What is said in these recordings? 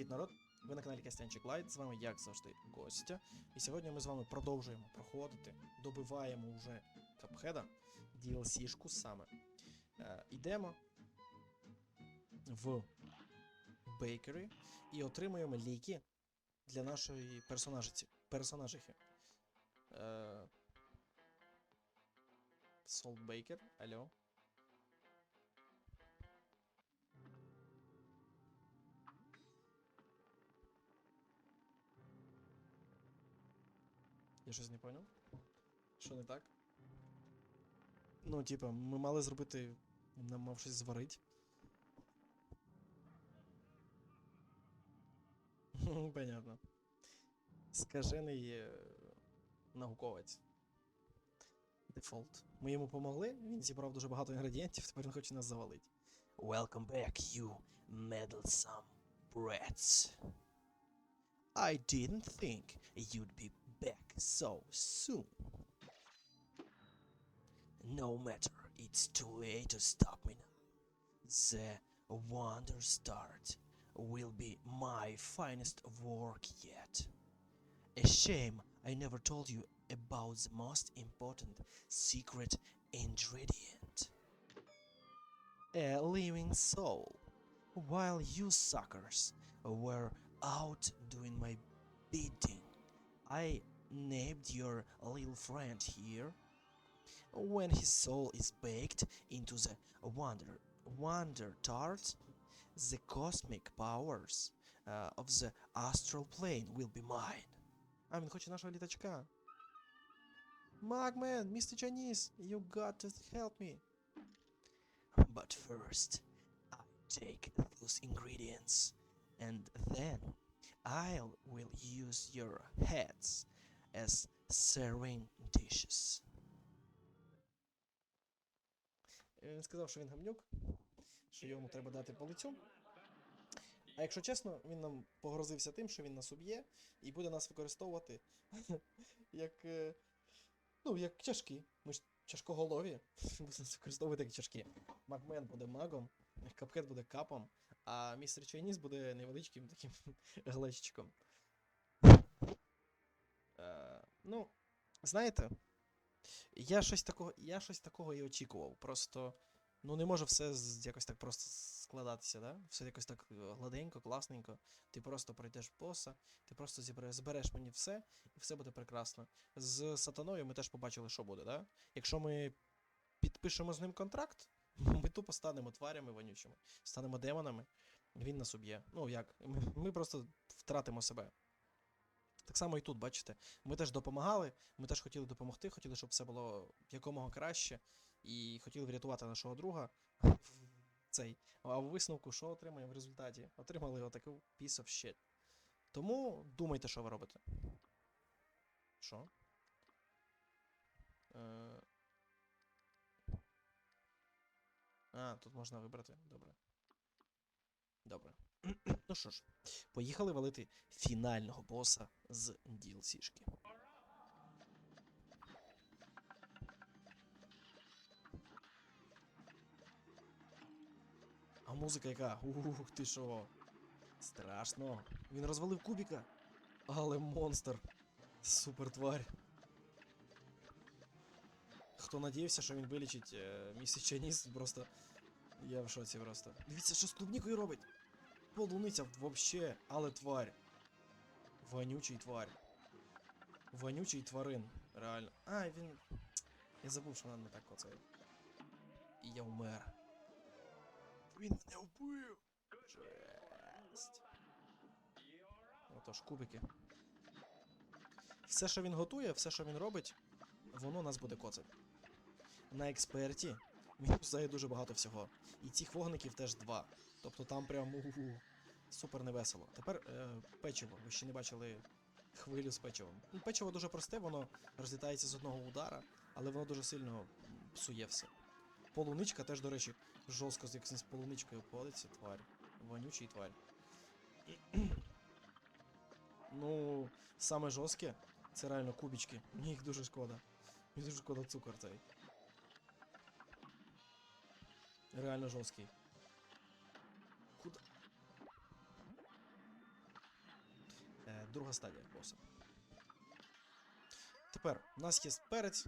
Привіт, народ! Ви на каналі Костянчик Лайт, з вами, як завжди, Костя. І сьогодні ми з вами продовжуємо проходити, добиваємо вже капхеда, DLC-шку саме. Е, ідемо в Бейкері і отримуємо ліки для нашої персонажиці. Персонажихи. Е, Солт Бейкер, алло. Я щось не поняв. Що не так? Ну, типа, ми мали зробити. Нам мав щось зварити. Понятно. Скажений е, науковець. Дефолт. Ми йому помогли, він зібрав дуже багато інгредієнтів, тепер він хоче нас завалити. Welcome back, you meddlesome brats. I didn't think you'd be back so soon. No matter, it's too late to stop me now. The Wonder Start will be my finest work yet. A shame I never told you about the most important secret ingredient. A living soul. While you suckers were out doing my bidding, I named your little friend here. When his soul is baked into the wonder wonder tart, the cosmic powers uh, of the astral plane will be mine. А він хоче нашого літачка. Magman, Mr. Chinese, you got to help me. But first, I take those ingredients, and then I will use your heads as serving dishes. Е, Він сказав, що він гамнюк, що йому треба дати по лицю. А якщо чесно, він нам погрозився тим, що він нас уб'є і буде нас використовувати як. е, Ну, як тяжкі. Ми ж тяжкоголові. Буде нас використовувати як тяжкі. Макмен буде магом, капкет буде капом, а містер Чайніс буде невеличким таким глеччиком. Ну, знаєте, я щось такого, я щось такого і очікував. Просто ну не може все якось так просто складатися, да? Все якось так е, гладенько, класненько. Ти просто пройдеш боса, ти просто збереш мені все, і все буде прекрасно. З сатаною ми теж побачили, що буде, да? Якщо ми підпишемо з ним контракт, ми тупо станемо тварями вонючими, станемо демонами, він нас уб'є. Ну як? Ми, ми просто втратимо себе. Так само і тут, бачите, ми теж допомагали, ми теж хотіли допомогти, хотіли, щоб все було якомога краще, і хотіли врятувати нашого друга. Цей. А в висновку, що отримаємо в результаті? Отримали отаку piece of shit. Тому думайте, що ви робите. Що? Е... А, тут можна вибрати. Добре. Добре. Ну що ж, поїхали валити фінального боса з DLC-шки. А музика яка? Ух ти що? Страшно. Він розвалив кубіка. Але монстр. Супер тварь. Хто надіявся, що він вилічить е, місяць просто. Я в шоці просто. Дивіться, що з клубнікою робить. Полуниця вообще, але тварь. Вонючий тварь. Вонючий тварин. Реально. А, він. Я забув, що вона не так оце. Я вмер. Він мене вбив. Жесть. Отож, кубики. Все, що він готує, все, що він робить, воно нас буде коцати. На експерті він писає дуже багато всього. І цих вогників теж два. Тобто там прям у супер невесело. Тепер е, печиво. Ви ще не бачили хвилю з печивом. Ну, печиво дуже просте, воно розлітається з одного удара, але воно дуже сильно псує все. Полуничка теж, до речі, жорстко з якоюсь полуничкою обходиться, тварь. Вонючий тварь. ну, саме жорстке це реально кубічки. Мені їх дуже шкода. Мені дуже шкода цукор цей. Реально жорсткий. Друга стадія боса. Тепер у нас є перець,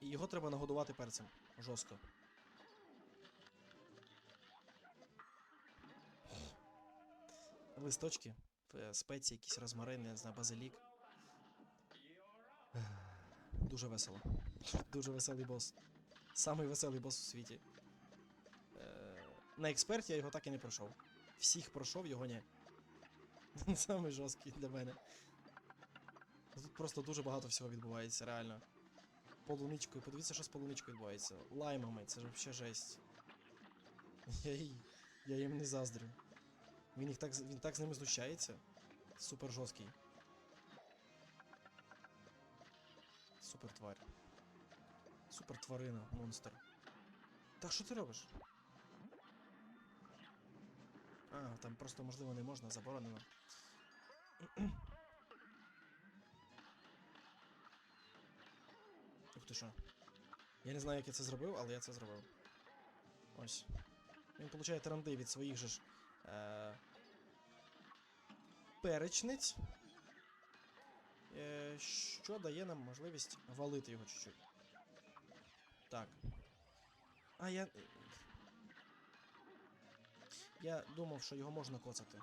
і його треба нагодувати перцем. Жорстко. Листочки, е, спеції, якісь розмарини, не знаю, базилік. Дуже весело. Дуже веселий бос. Самий веселий бос у світі. Е, на експерті я його так і не пройшов. Всіх пройшов, його ні. Самий жорсткий для мене. Тут просто дуже багато всього відбувається, реально. Полуничкою, подивіться, що з полуничкою відбувається. Лаймами, це ж взагалі жесть. Я, я їм не заздрю. Він, їх так, він так з ними знущається. Супер жорсткий. Супер тварь. Супер тварина, монстр. Так що ти робиш? А, там просто можливо не можна, заборонено. Ух ти що. Я не знаю, як я це зробив, але я це зробив. Ось. Він получає таранди від своїх же ж. Е- перечниць. Е- що дає нам можливість валити його чуть-чуть. Так. А, я. Я думав, що його можна коцати.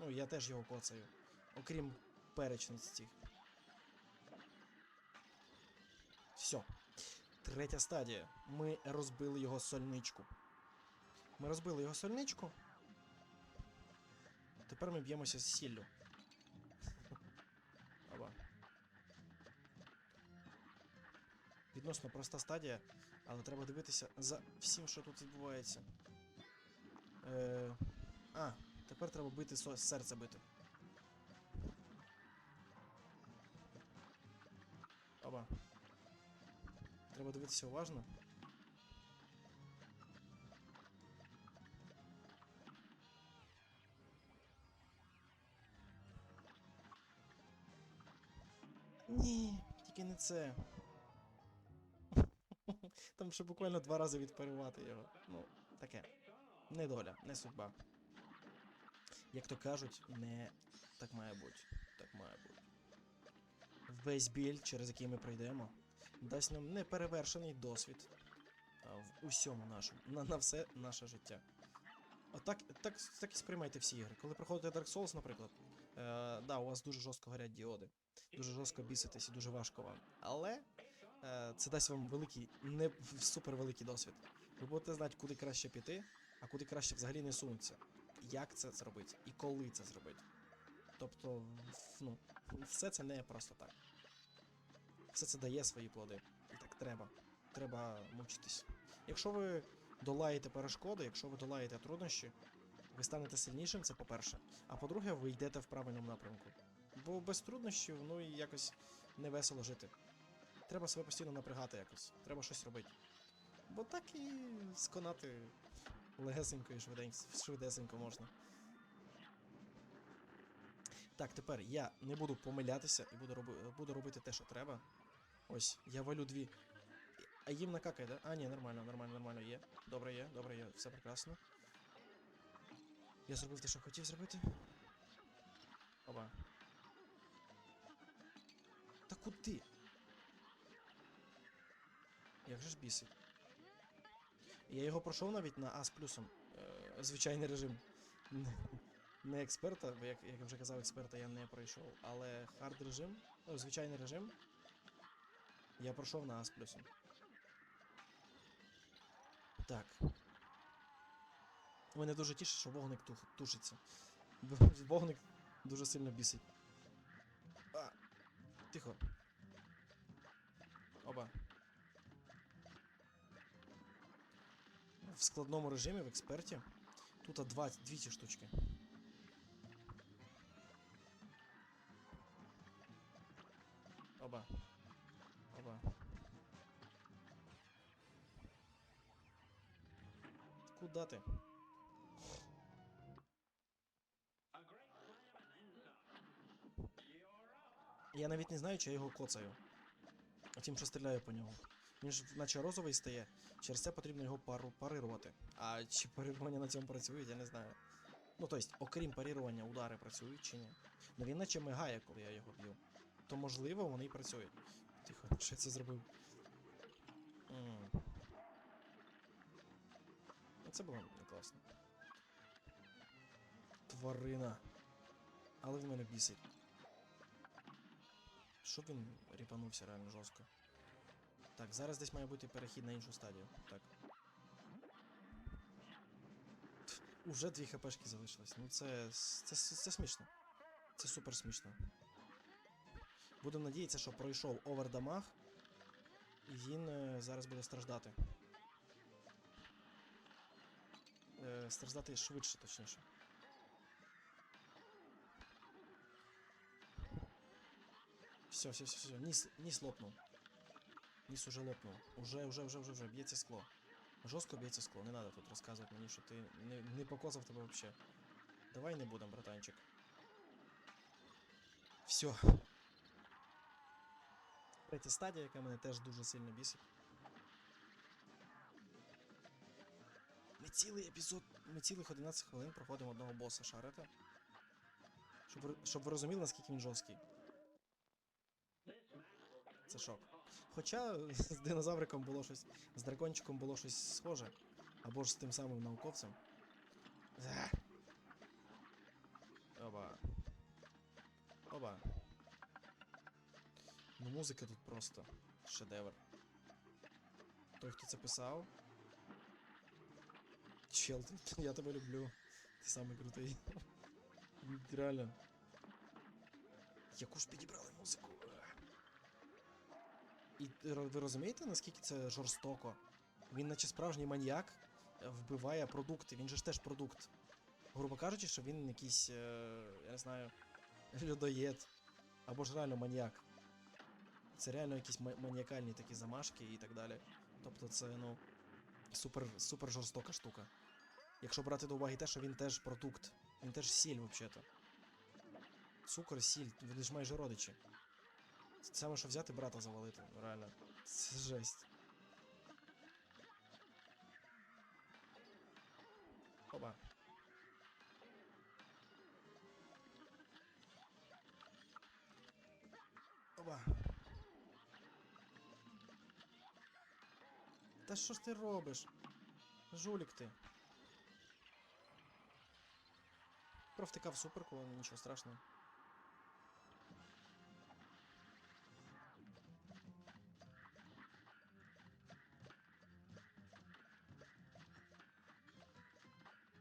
Ну, я теж його коцаю. Окрім перечниць цих. Все. Третя стадія. Ми розбили його сольничку. Ми розбили його сольничку. Тепер ми б'ємося з сіллю. Оба. Відносно проста стадія, але треба дивитися за всім, що тут відбувається. Е... А, тепер треба бити серце бити. Оба. Треба дивитися уважно. Ні, тільки не це. Там ще буквально два рази відпарувати його. Ну, таке. Не доля, не судьба. Як то кажуть, не так має бути. Так має бути. Весь біль, через який ми пройдемо, дасть нам неперевершений досвід в усьому нашому, на, на все наше життя. Отак, так, так і сприймайте всі ігри. Коли проходите Dark Souls, наприклад, е, да, у вас дуже жорстко горять діоди, дуже жорстко біситесь і дуже важко вам. Але е, це дасть вам великий, не супер великий досвід. Ви будете знати, куди краще піти, а куди краще взагалі не сунутися. Як це зробити і коли це зробити. Тобто, ну, все це не просто так. Все це дає свої плоди. І так треба. Треба мучитись. Якщо ви долаєте перешкоди, якщо ви долаєте труднощі, ви станете сильнішим, це по-перше. А по-друге, ви йдете в правильному напрямку. Бо без труднощів, ну і якось не весело жити. Треба себе постійно напрягати якось. Треба щось робити. Бо так і сконати легесенько і швиденько, швидесенько можна. Так, тепер я не буду помилятися і буду, роби, буду робити те, що треба. Ось, я валю дві. А їм накакає, да? А, ні, нормально, нормально, нормально є. Добре є, добре є, все прекрасно. Я зробив те, що хотів зробити. Оба. Та куди? Як же ж бісить? Я його пройшов навіть на А з плюсом. Е, звичайний режим. Не експерта, бо як, як я вже казав, експерта я не пройшов, але хард режим, ну, звичайний режим. Я пройшов на А з плюсом. Так. Мене дуже тішить, що вогник тух, тушиться. Вогник дуже сильно бісить. А, тихо. В складному режимі, в експерті. Тут два, дві ці штучки. Оба. Оба. Куда ти? Я навіть не знаю, чи я його коцаю. А тим, що стріляю по ньому. Він наче розовий стає, через це потрібно його пару парирувати. А чи парирування на цьому працює, я не знаю. Ну, тобто, окрім парірування, удари працюють чи ні. Ну він наче мигає, коли я його б'ю. То можливо вони й працюють. Тихо, що я це зробив? М. Ну, Це було не класно. Тварина. Але він мене бісить. Щоб він ріпанувся реально жорстко. Так, зараз десь має бути перехід на іншу стадію. Так. Уже дві хпшки залишилось. Ну це, с- це, це смішно. Це супер смішно. Будемо надіятися, що пройшов овердамаг, і він е, зараз буде страждати. Е, страждати швидше, точніше. Все, все, все, все. Ніс, ніс лопнув. Ніс уже лопнув. Уже, уже, уже, уже, уже. Б'ється скло. Жорстко б'ється скло. Не треба тут розказувати мені, що ти не, не покозав тебе взагалі. Давай не будем, братанчик. Все. Третя стадія, яка мене теж дуже сильно бісить. Ми цілий епізод, ми цілих 11 хвилин проходимо одного боса шарите. Щоб, щоб ви розуміли, наскільки він жорсткий. Це шок. Хоча з динозавриком було щось, з дракончиком було щось схоже. Або ж з тим самим науковцем. Оба. Оба. Ну, музика тут просто шедевр. Той, хто це писав. Чел, я тебе люблю. Ти самий крутий. Реально. Яку ж підібрали музику? І ви розумієте, наскільки це жорстоко? Він, наче справжній маньяк, е, вбиває продукти. Він же ж теж продукт. Грубо кажучи, що він якийсь, е, я не знаю, людоєд. Або ж реально маньяк. Це реально якісь маніакальні такі замашки і так далі. Тобто це, ну, супер, супер жорстока штука. Якщо брати до уваги те, що він теж продукт. Він теж сіль, взагалі-то. Цукор, сіль, вони ж майже родичі. Саме, що взяти брата завалити, ну, реально. Це жесть. Опа. Опа. Та що ж ти робиш? Жулік ти. Провтикав суперку, нічого страшного.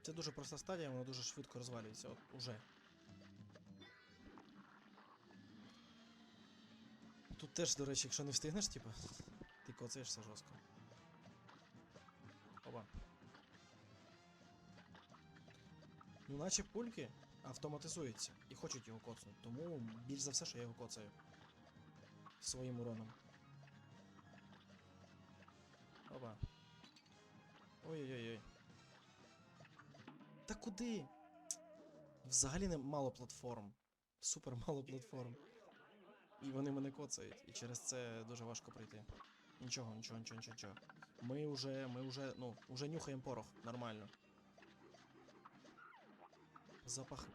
Це дуже проста стадія, вона дуже швидко розвалюється. От уже. Тут теж, до речі, якщо не встигнеш, типу, ти коцаєшся жорстко. Опа. Ну, наче пульки автоматизуються і хочуть його коцнути. Тому більш за все, що я його коцаю. Своїм уроном. Опа. Ой-ой-ой. Та куди? Взагалі не мало платформ. Супер мало платформ. І вони мене коцають. І через це дуже важко пройти. Нічого, нічого, нічого, нічого, нічого. Ми вже, ми вже, ну, вже нюхаємо порох, нормально. Запах.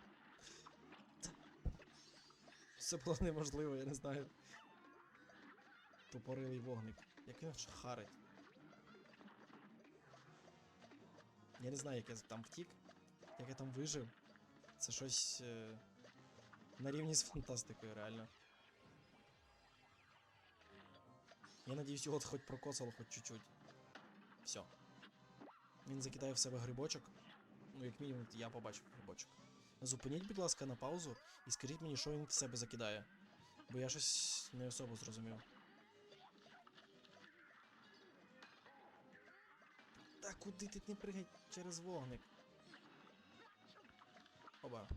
Це було неможливо, я не знаю. Тупорилий вогник. Як він харить. Я не знаю, як я там втік, як я там вижив. Це щось е, на рівні з фантастикою, реально. Я надіюсь, його хоч прокосало, хоч чуть-чуть. Все. Він закидає в себе грибочок. Ну, як мінімум, я побачив грибочок. Зупиніть, будь ласка, на паузу і скажіть мені, що він в себе закидає. Бо я щось не особо зрозумів. Та куди ти не пригай через вогник? Оба.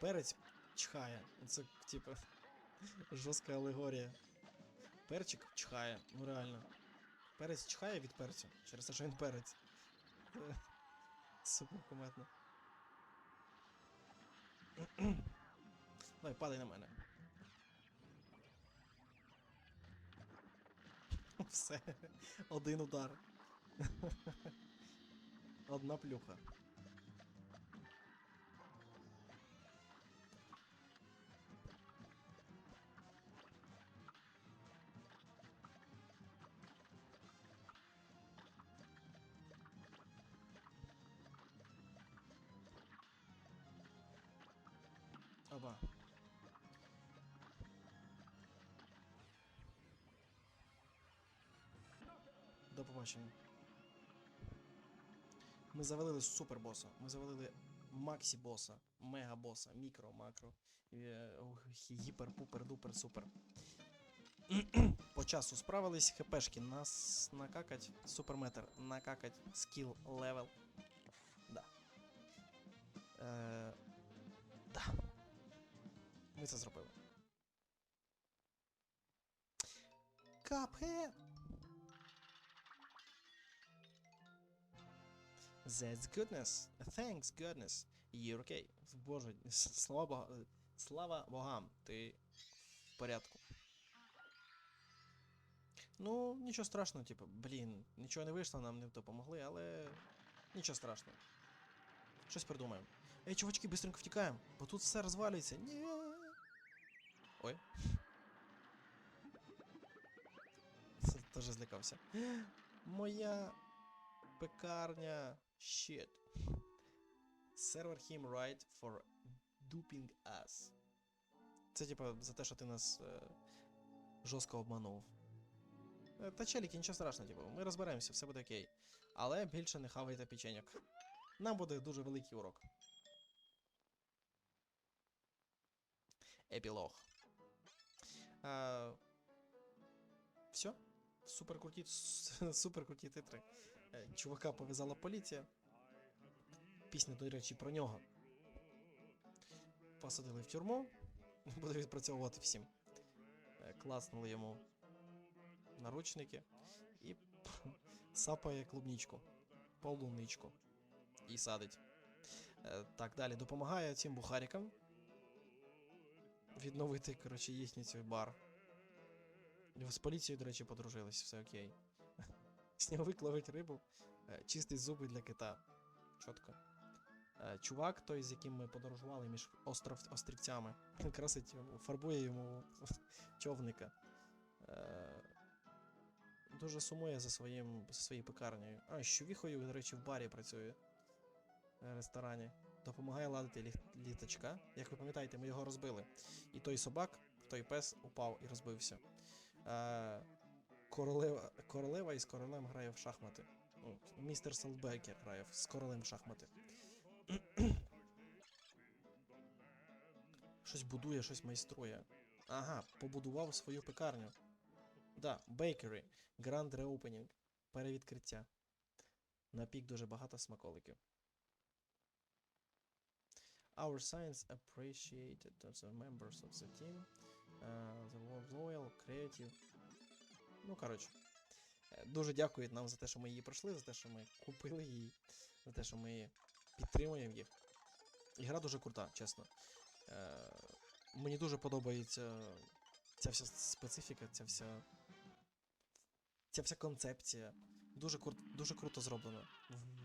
Перець чхає. Це, типа, жорстка алегорія. Перчик чхає, ну реально. Перець чхає від перцю, через те, що він перець. Супер куметно. Давай, падай на мене. Все. Один удар. Одна плюха. Оба. Побачення. Ми завалили супербоса. Ми завалили максі боса, мега боса, мікро, макро, е, гіпер, пупер, дупер, супер. По часу справились, хпшки нас накакать, суперметр накакать, скіл левел. Да. Е, да. Ми це зробили. Капхед! That's goodness. Thanks goodness. You're okay. Боже, слава Богу. Слава богам, ти в порядку. Ну, нічого страшного, типу, блін, нічого не вийшло, нам не допомогли, але нічого страшного. Щось придумаємо. Ей, чувачки, быстренько втікаємо, бо тут все розвалюється. Ні. Ой. Це теж злякався. Моя пекарня. Shit. Server him right for duping us. Це типа за те, що ти нас е, жорстко обманув. Е, Та челіки, нічого страшного, типу, ми розберемося, все буде окей. Але більше не хавайте печеньок. Нам буде дуже великий урок. Епілог. А, все? Супер круті, супер круті титри. Е, Чувака пов'язала поліція. Пісня, до речі, про нього. Посадили в тюрму. Буде відпрацьовувати всім. Е, Класнули йому наручники і сапає клубничку, полуничку і садить. Е, Так, далі допомагає цим бухарікам відновити, коротше, їхній цей бар. З поліцією, до речі, подружились, все окей. Сніговик ловить рибу, е, чистить зуби для кита. Чітко. Е, Чувак, той, з яким ми подорожували між остров, острівцями, красить, фарбує йому човника. Е, Дуже сумує за, своїм, за своєю пекарнею. А, щовіхою, до речі, в барі працює. В ресторані. Допомагає ладити літ- літачка. Як ви пам'ятаєте, ми його розбили. І той собак, той пес упав і розбився. Е, королева, королева із королем грає в шахмати. Ну, містер Солбекер грає з королем в шахмати. Щось будує, щось майструє. Ага, побудував свою пекарню. Да, Bakery. Grand Reopening. Перевідкриття. На пік дуже багато смаколиків. Our science appreciated the members of the team. Uh, the loyal, creative. Ну, коротше. е, Дуже дякують нам за те, що ми її пройшли, за те, що ми купили її, за те, що ми підтримуємо їх. Ігра дуже крута, чесно. Е, мені дуже подобається ця вся специфіка, ця вся. Ця вся концепція. Дуже, крур, дуже круто зроблено.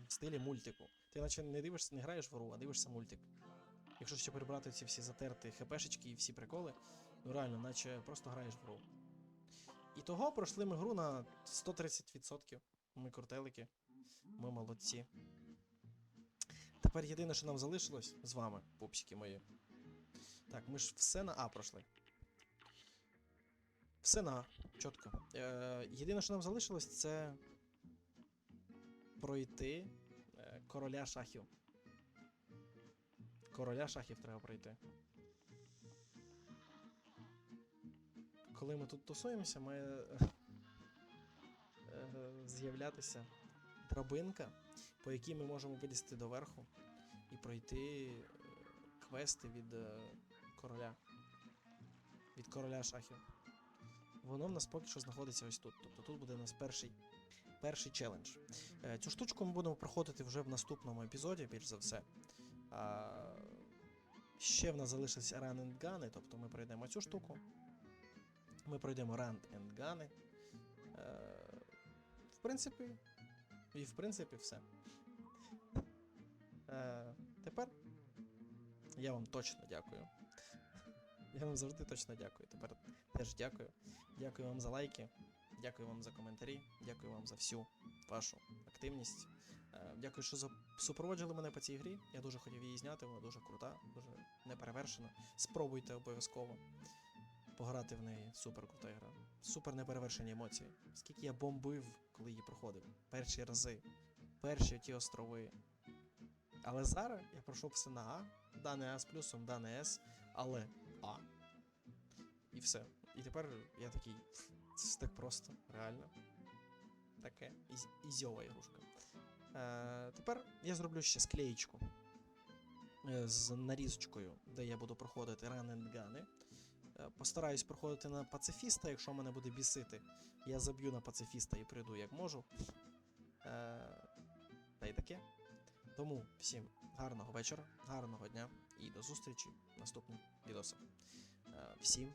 В стилі мультику. Ти наче не дивишся, не граєш в гру, а дивишся мультик. Якщо ще прибрати ці всі затерті хпшечки і всі приколи, ну реально, наче просто граєш в гру. І того пройшли ми гру на 130%. Ми крутелики. Ми молодці. Тепер єдине, що нам залишилось з вами, пупсики мої. Так, ми ж все на А пройшли. Все на А, чітко. Е, єдине, що нам залишилось, це пройти е, короля шахів. Короля шахів треба пройти. Коли ми тут тусуємося, має е, е, з'являтися драбинка, по якій ми можемо вилізти доверху і пройти е, квести від е, короля. Від короля шахів. Воно в нас поки що знаходиться ось тут. Тобто тут буде у нас перший, перший челендж. Е, Цю штучку ми будемо проходити вже в наступному епізоді, більш за все. А, ще в нас залишилися run and gun, тобто ми пройдемо цю штуку. Ми пройдемо run and. Е, В принципі, і в принципі все. Е, тепер я вам точно дякую. Я вам завжди точно дякую. Тепер теж дякую. Дякую вам за лайки, дякую вам за коментарі, дякую вам за всю вашу активність. Е, Дякую, що супроводжували мене по цій грі. Я дуже хотів її зняти, вона дуже крута, дуже неперевершена. Спробуйте обов'язково пограти в неї. Супер крута гра. Супер неперевершені емоції. Скільки я бомбив, коли її проходив. Перші рази, перші ті острови. Але зараз я пройшов все на А. Да, не А з плюсом, да, не С, але А. І все. І тепер я такий. Це ж так просто, реально. Таке. Із- Ізьова ігрушка. Е, тепер я зроблю ще склеєчку е, з нарізочкою, де я буду проходити раненгани. Постараюсь проходити на пацифіста, якщо мене буде бісити. Я заб'ю на пацифіста і прийду як можу. Е, та й таке. Тому всім гарного вечора, гарного дня і до зустрічі в наступних. Е, Всім